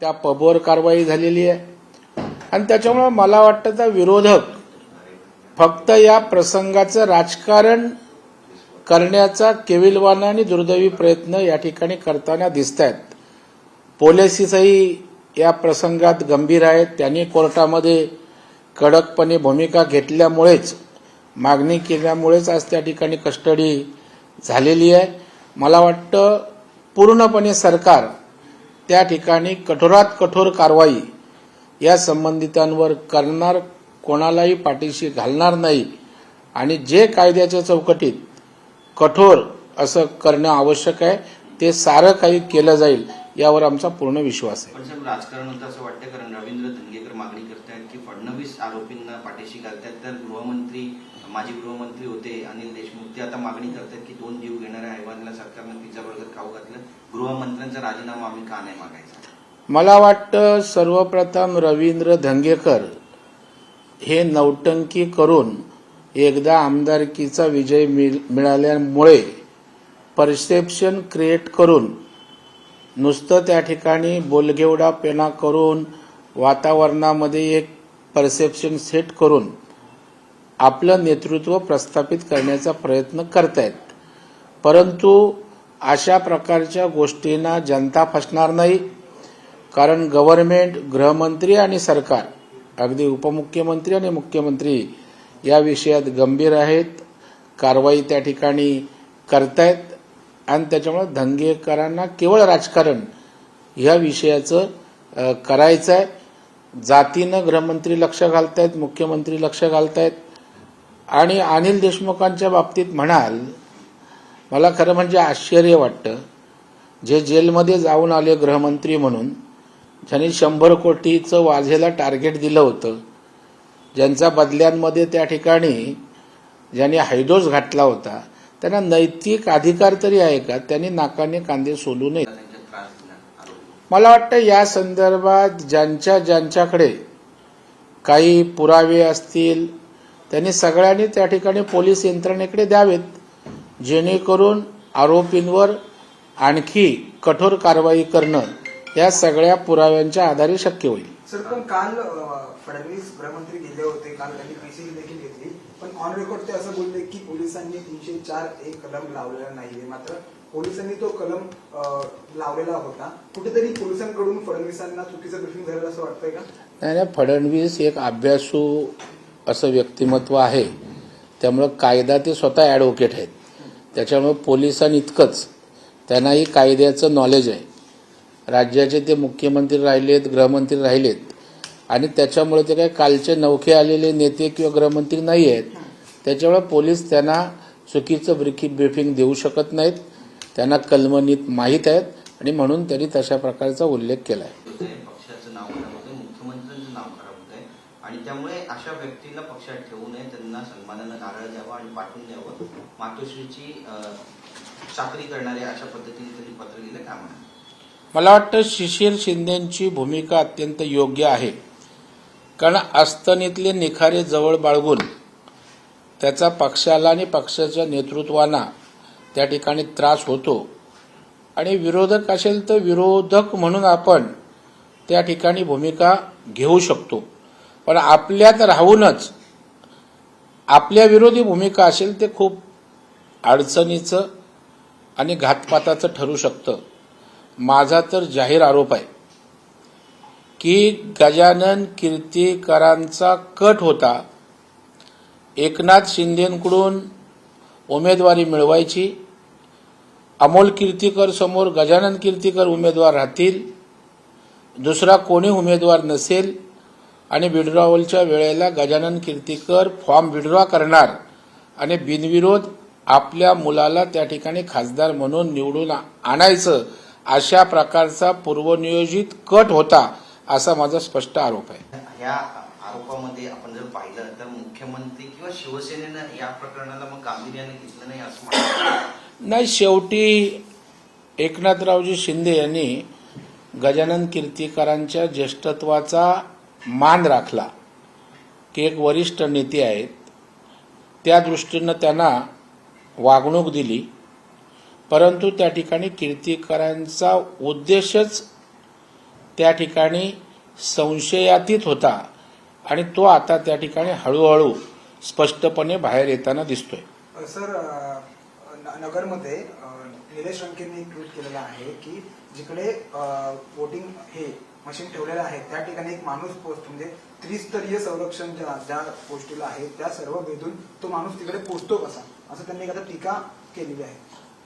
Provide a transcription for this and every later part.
त्या पबवर कारवाई झालेली आहे. आणि त्याच्यामुळे मला वाटतं त्या विरोधक फक्त या प्रसंगाचं राजकारण करण्याचा केविलवाना आणि दुर्दैवी प्रयत्न या ठिकाणी करताना दिसत आहेत पोलिसही या प्रसंगात गंभीर आहेत. त्यांनी कोर्टामध्ये कडकपणे भूमिका घेतल्यामुळेच मागणी केल्यामुळेच आज त्या ठिकाणी कस्टडी झालेली आहे. मला वाटतं पूर्णपणे सरकार त्या ठिकाणी कठोरात कठोर कारवाई या संबंधितांवर करणार कोणालाही पाठीशी घालणार नाही. आणि जे कायद्याच्या चौकटीत कठोर असं करणं आवश्यक आहे ते सारं काही केलं जाईल. यावर आमचा पूर्ण विश्वास आहे. राजकारण होतं असं वाटतं कारण रवींद्र धंगेकर मागणी करतायत की फडणवीस आरोपींना पाठीशी घालतायत. तर गृहमंत्री माजी गृहमंत्री होते अनिल देशमुख ते आता मागणी करतायत की दोन जीव घेणाऱ्या हैवानला सरकारनं पिझ्झा बर्गर खाऊ घातलं. गृहमंत्र्यांचा राजीनामा आम्ही का नाही मागायचा? मला वाटतं सर्वप्रथम रवींद्र धंगेकर हे नौटंकी करून एकदा आमदारकीचा विजय मिळ- मिळाल्यामुळे परसेप्शन क्रिएट करून नुसतं त्या ठिकाणी बोलगेवडापेना करून वातावरणामध्ये एक परसेप्शन सेट करून आपलं नेतृत्व प्रस्थापित करण्याचा प्रयत्न करतायत. परंतु अशा प्रकारच्या गोष्टींना जनता फसणार नाही कारण गव्हर्नमेंट गृहमंत्री आणि सरकार अगदी उपमुख्यमंत्री आणि मुख्यमंत्री या विषयात गंभीर आहेत. कारवाई त्या ठिकाणी करतायत. आणि त्याच्यामुळे धंगेकरांना केवळ राजकारण ह्या विषयाचं करायचं आहे जातीनं गृहमंत्री लक्ष घालतायत मुख्यमंत्री लक्ष घालतायत. आणि अनिल देशमुखांच्या बाबतीत म्हणाल मला खरं म्हणजे आश्चर्य वाटतं. जे जेलमध्ये जाऊन आले गृहमंत्री म्हणून ज्यांनी शंभर कोटीचं वाझेला टार्गेट दिलं होतं ज्यांचा बदल्यांमध्ये त्या ठिकाणी ज्यांनी हैदोस घातला होता त्यांना नैतिक अधिकार तरी आहे का? त्यांनी नाकाने कांदे सोलू नयेत. मला वाटतं या संदर्भात ज्यांच्या ज्यांच्याकडे काही पुरावे असतील त्यांनी सगळ्यांनी त्या ठिकाणी पोलीस यंत्रणेकडे द्यावेत. जेणेकरून आरोपींवर आणखी कठोर कारवाई करणं या सगळ्या पुराव्यांच्या आधारे शक्य होईल. सर पण काल फडणवीस गृहमंत्री गेले होते. काल त्यांनी पीसीसी देखील घेतली. पण ऑन रेकॉर्ड ते असं बोलले की पोलिसांनी तीनशे चार हे कलम लावलेला नाहीये. मात्र पोलिसांनी तो कलम लावलेला होता. कुठेतरी पोलिसांकडून फडणवीसांना चुकीचं ब्रिफिंग झालेलं असं वाटतंय का? नाही नाही फडणवीस एक अभ्यासू असं व्यक्तिमत्व आहे. त्यामुळं कायदा ते स्वतः ॲडव्होकेट आहेत. त्याच्यामुळे पोलिसांइतकंच त्यांनाही कायद्याचं नॉलेज आहे. राज्याचे ते मुख्यमंत्री राहिलेत गृहमंत्री राहिलेत. आणि त्याच्यामुळे ते काही कालचे नौखे आलेले नेते किंवा गृहमंत्री नाही आहेत त्याच्यामुळे पोलीस त्यांना चुकीचं ब्रिकी ब्रिफिंग देऊ शकत नाहीत. त्यांना कलमनीत माहीत आहेत आणि म्हणून त्यांनी तशा प्रकारचा उल्लेख केला आहे आणि त्यामुळे अशा व्यक्तीला पक्षात ठेवू नये त्यांना सन्मानानं नारळ द्यावा आणि पाठवून द्यावं. मातोश्रीची करणारे अशा पद्धतीने त्यांनी पत्र लिहिलं काय म्हणा मला वाटतं शिशिर शिंदेची भूमिका अत्यंत योग्य आहे. कारण अस्तनीतले निखारे जवळ बाळगून त्याचा पक्षाला आणि पक्षाच्या नेतृत्वांना त्या ठिकाणी त्रास होतो. आणि विरोधक असेल तर विरोधक म्हणून आपण त्या ठिकाणी भूमिका घेऊ शकतो. पण आपल्यात राहूनच आपल्या विरोधी भूमिका असेल ते खूप अडचणीचं आणि घातपाताचं ठरू शकतं. माझा तर जाहीर आरोप आहे. की गजानन कीर्तीकरांचा कट होता. एकनाथ शिंदेकडून उमेदवारी मिळवायची. अमोल कीर्तीकर समोर गजानन कीर्तीकर उमेदवार राहतील. दुसरा कोणी उमेदवार नसेल. आणि विड्रॉवलच्या वेळेला गजानन कीर्तीकर फॉर्म विड्रॉ करणार आणि बिनविरोध आपल्या मुलाला त्या ठिकाणी खासदार म्हणून निवडून आणायचं अशा प्रकारचा पूर्वनियोजित कट होता. असा माझा स्पष्ट आरोप आहे. ह्या आरोपामध्ये आपण जर पाहिलं तर मुख्यमंत्री किंवा शिवसेनेनं या प्रकरणाला मग गांभीर्याने घेतलं नाही असं नाही शेवटी एकनाथरावजी शिंदे यांनी गजानन कीर्तीकरांच्या ज्येष्ठत्वाचा मान राखला की एक वरिष्ठ नेते आहेत. त्या दृष्टीनं त्यांना वागणूक दिली परंतु त्या ठिकाणी कीर्तीकरांचा उद्देशच त्या ठिकाणी संशयातीत होता आणि तो आता त्या ठिकाणी हळूहळू स्पष्टपणे बाहेर येताना दिसतोय. सर नगरमध्ये निलेश रंकेंनी ट्विट केलेलं आहे की जिकडे वोटिंग हे मशीन ठेवलेलं आहे त्या ठिकाणी एक माणूस पोस्ट म्हणजे त्रिस्तरीय संरक्षण ज्या ज्या गोष्टीला आहे त्या सर्व भेदून तो माणूस तिकडे पोचतो कसा? असं त्यांनी एखादा टीका केलेली आहे.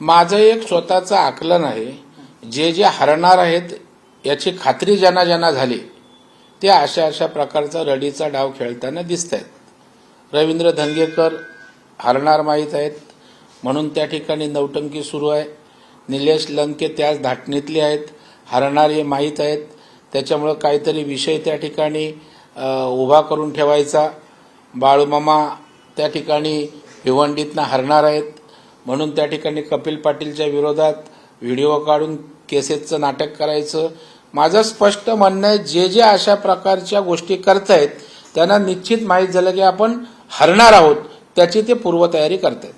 माझं एक स्वतःचं आकलन आहे जे जे हरणार आहेत याची खात्री ज्यांना ज्यांना झाली ते अशा अशा प्रकारचा रडीचा डाव खेळताना दिसत आहेत रवींद्र धंगेकर हरणार माहीत आहेत. म्हणून त्या ठिकाणी नौटंकी सुरू आहे. निलेश लंके त्याच धाटणीतले आहेत. हरणार हे माहीत आहेत. त्याच्यामुळं काहीतरी विषय त्या ठिकाणी उभा करून ठेवायचा. बाळूमामा त्या ठिकाणी भिवंडीतनं हरणार आहेत. म्हणून त्या ठिकाणी कपिल पाटीलच्या विरोधात व्हिडिओ काढून केसेसचं नाटक करायचं. माझं स्पष्ट म्हणणं आहे जे जे अशा प्रकारच्या गोष्टी करतायत त्यांना निश्चित माहीत झालं की आपण हरणार आहोत त्याची ते पूर्वतयारी करतायत.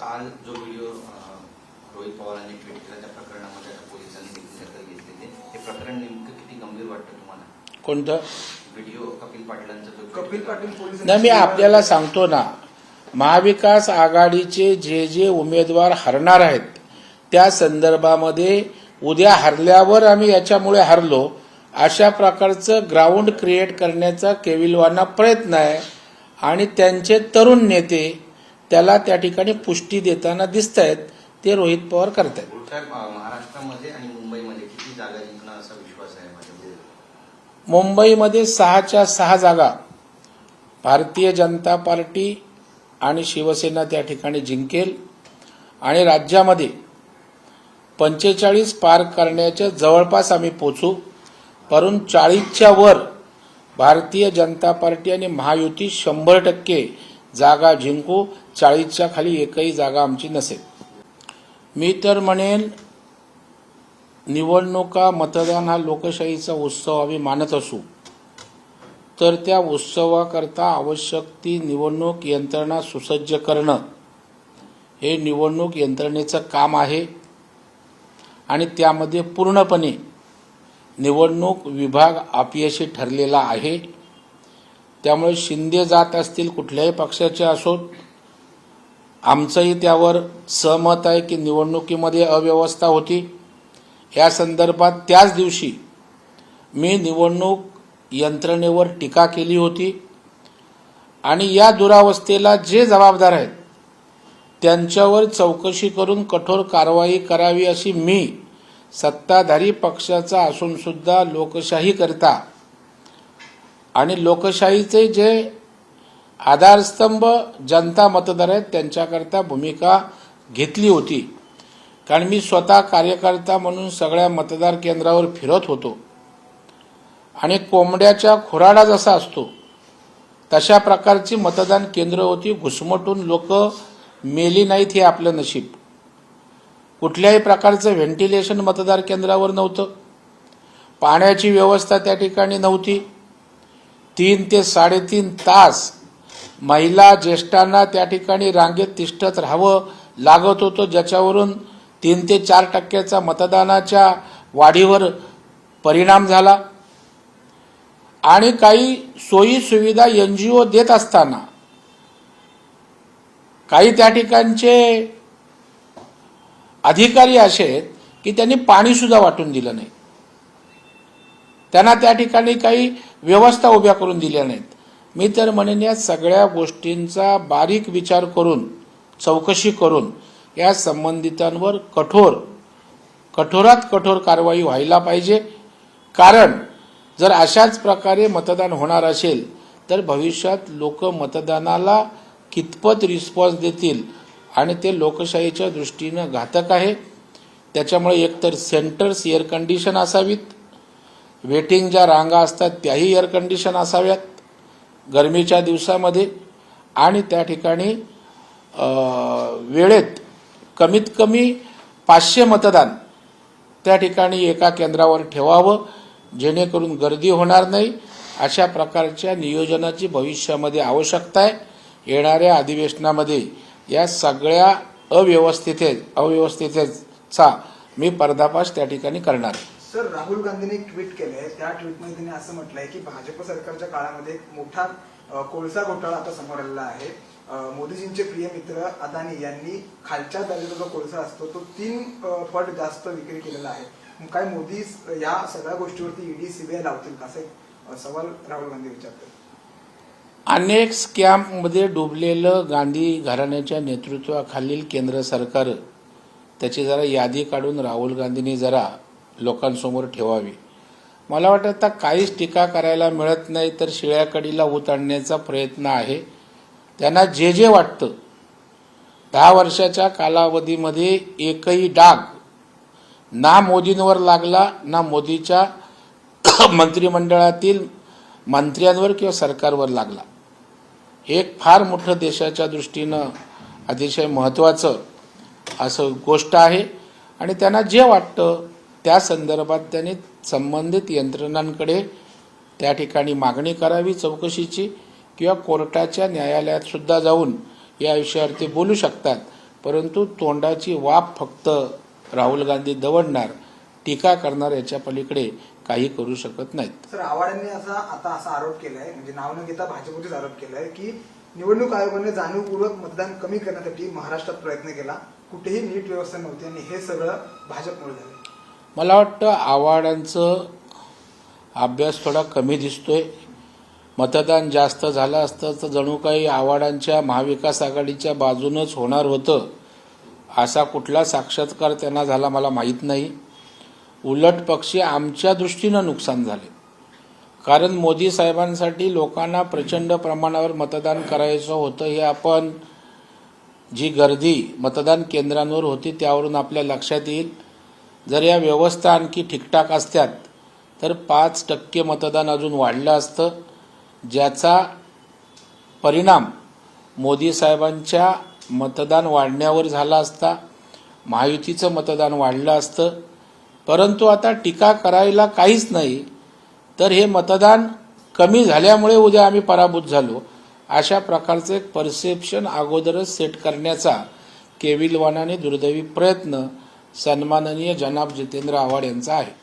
काल जो व्हिडिओ रोहित पवारांनी ट्विट केला त्या प्रकरणामध्ये पोलिसांनी देखील दखल घेतलेली आहे. हे प्रकरण नेमकं किती गंभीर वाटतं तुम्हाला? कोणतं? व्हिडिओ कपिल पाटलांचा कपिल पाटील पोलीस नाही मी आपल्याला सांगतो ना महाविकास आघाडीचे जे जे उमेदवार हरणार आहेत त्या संदर्भामध्ये उद्या हरल्यावर आम्ही याच्यामुळे हरलो. अशा प्रकारचं ग्राउंड क्रिएट करण्याचा केविलवाना प्रयत्न आहे. आणि त्यांचे तरुण नेते त्याला त्या ठिकाणी पुष्टी देताना दिसत आहेत ते रोहित पवार पुढच्या अ, महाराष्ट्रामध्ये आणि मुंबईमध्ये किती जागा जिंकणार असा विश्वास आहे मुंबईमध्ये सहाच्या सहा जागा भारतीय जनता पार्टी आणि शिवसेना त्या ठिकाणी जिंकेल. आणि राज्यामध्ये पंचेचाळीस पार करण्याच्या जवळपास आम्ही पोचू. परंतु चाळीसच्या वर भारतीय जनता पार्टी आणि महायुती शंभर टक्के जागा जिंकू चाळीसच्या खाली एकही जागा आमची नसेल. मी तर म्हणेन निवडणुका मतदान हा लोकशाहीचा उत्सव आम्ही मानत असू. तर त्या उत्सवाकरता आवश्यक ती निवडणूक यंत्रणा सुसज्ज करणं. हे निवडणूक यंत्रणेचं काम आहे. आणि त्यामध्ये पूर्णपणे निवडणूक विभाग अपयशी ठरलेला आहे. त्यामुळे शिंदे जात असतील कुठल्याही पक्षाचे असोत आमचंही त्यावर सहमत आहे की निवडणुकीमध्ये अव्यवस्था होती. या संदर्भात त्याच दिवशी मी निवडणूक यंत्रणेवर टीका केली होती. आणि या दुरावस्थेला जे जबाबदार आहेत त्यांच्यावर चौकशी करून कठोर कारवाई करावी अशी मी सत्ताधारी पक्षाचा असून सुद्धा लोकशाही करता. आणि लोकशाहीचे जे आधारस्तंभ जनता मतदार आहेत त्यांच्याकरता भूमिका घेतली होती. कारण मी स्वतः कार्यकर्ता म्हणून सगळ्या मतदार केंद्रावर फिरत होतो. आणि कोंबड्याच्या खुराडा जसा असतो तशा प्रकारची मतदान केंद्र होती. घुसमटून लोक मेली नाहीत हे आपलं नशीब. कुठल्याही प्रकारचं व्हेंटिलेशन मतदार केंद्रावर नव्हतं. पाण्याची व्यवस्था त्या ठिकाणी नव्हती. तीन ते साडेतीन तास महिला ज्येष्ठांना त्या ठिकाणी रांगेत तिष्ठत राहावं लागत होतं ज्याच्यावरून तीन ते चार टक्क्याचा मतदानाच्या वाढीवर परिणाम झाला. आणि काही सोयी सुविधा एन जी ओ देत असताना काही त्या ठिकाणचे अधिकारी असे आहेत की त्यांनी पाणीसुद्धा वाटून दिलं नाही. त्यांना त्या ठिकाणी काही व्यवस्था उभ्या करून दिल्या नाहीत. मी तर म्हणेन या सगळ्या गोष्टींचा बारीक विचार करून चौकशी करून या संबंधितांवर कठोर कठोरात कठोर कारवाई व्हायला पाहिजे. कारण जर अशाच प्रकारे मतदान होणार असेल तर भविष्यात लोक मतदानाला कितपत रिस्पॉन्स देतील आणि ते लोकशाहीच्या दृष्टीनं घातक आहे. त्याच्यामुळे एकतर सेंटर्स एअर कंडिशन असावीत वेटिंग ज्या रांगा असतात त्याही एअर कंडिशन असाव्यात गरमीच्या दिवसामध्ये आणि त्या ठिकाणी वेळेत कमीत कमी पाचशे मतदान त्या ठिकाणी एका केंद्रावर ठेवावं जेणेकरून गर्दी होणार नाही. अशा प्रकारच्या नियोजनाची भविष्यामध्ये आवश्यकता आहे. येणाऱ्या अधिवेशनामध्ये या सगळ्या अव्यवस्थिते अव्यवस्थितेचा मी पर्दाफाश त्या ठिकाणी करणार सर राहुल गांधींनी ट्विट ट्विट केलंय. त्या ट्विटमध्ये त्यांनी असं म्हटलंय की भाजप सरकारच्या काळामध्ये एक मोठा कोळसा घोटाळा आता समोर आलेला आहे. मोदीजींचे प्रिय मित्र अदानी यांनी खालच्या दर्जाचा जो कोळसा असतो तो तीन पट जास्त विक्री केलेला आहे. काय मोदी या सगळ्या गोष्टीवरती ईडी सीबीआय लावतील का? असा सवाल राहुल गांधी विचारतात. अनेक स्कॅममध्ये डुबलेलं गांधी घराण्याच्या नेतृत्वाखालील केंद्र सरकार. त्याची जरा यादी काढून राहुल गांधींनी जरा लोकांसमोर ठेवावी. मला वाटतं आता काहीच टीका करायला मिळत नाही तर शिळ्याकडीला कडीला प्रयत्न आहे. त्यांना जे जे वाटतं. दहा वर्षाच्या कालावधीमध्ये एकही डाग ना मोदींवर लागला ना मोदीच्या मंत्रिमंडळातील मंत्र्यांवर किंवा सरकारवर लागला. एक फार मोठं देशाच्या दृष्टीनं अतिशय महत्त्वाचं असं गोष्ट आहे. आणि त्यांना जे वाटतं त्या संदर्भात त्यांनी संबंधित यंत्रणांकडे त्या ठिकाणी मागणी करावी चौकशीची किंवा कोर्टाच्या न्यायालयात सुद्धा जाऊन या विषयावर ते बोलू शकतात. परंतु तोंडाची वाफ फक्त राहुल गांधी दवडणार टीका करणार याच्या पलीकडे काही करू शकत नाहीत. सर आव्हाडांनी असा आता असा आरोप केलाय म्हणजे नाव न घेता भाजपचेच आरोप केलाय की निवडणूक आयोगाने जाणीवपूर्वक मतदान कमी करण्यासाठी महाराष्ट्रात प्रयत्न केला. कुठेही नीट व्यवस्था नव्हती आणि हे सगळं भाजपमुळे झालं मला वाटतं आव्हाडांचं अभ्यास थोडा कमी दिसतोय. मतदान जास्त झालं असतं तर जणू काही आव्हाडांच्या महाविकास आघाडीच्या बाजूनच होणार होतं असा कुठला साक्षात्कार त्यांना झाला मला माहीत नाही. उलट पक्षी आमच्या दृष्टीनं नुकसान झाले. कारण मोदी साहेबांसाठी लोकांना प्रचंड प्रमाणावर मतदान करायचं होतं हे आपण जी गर्दी मतदान केंद्रांवर होती त्यावरून आपल्या लक्षात येईल. जर या व्यवस्था आणखी ठीकठाक असत्यात तर पाच टक्के मतदान अजून वाढलं असतं ज्याचा परिणाम मोदी साहेबांच्या मतदान वाढण्यावर झाला असता महायुतीचं मतदान वाढलं असतं परंतु आता टीका करायला काहीच नाही. तर हे मतदान कमी झाल्यामुळे उद्या आम्ही पराभूत झालो. अशा प्रकारचं एक परसेप्शन अगोदरच सेट करण्याचा केविलवानाने दुर्दैवी प्रयत्न सन्माननीय जनाब जितेंद्र आव्हाड यांचा आहे.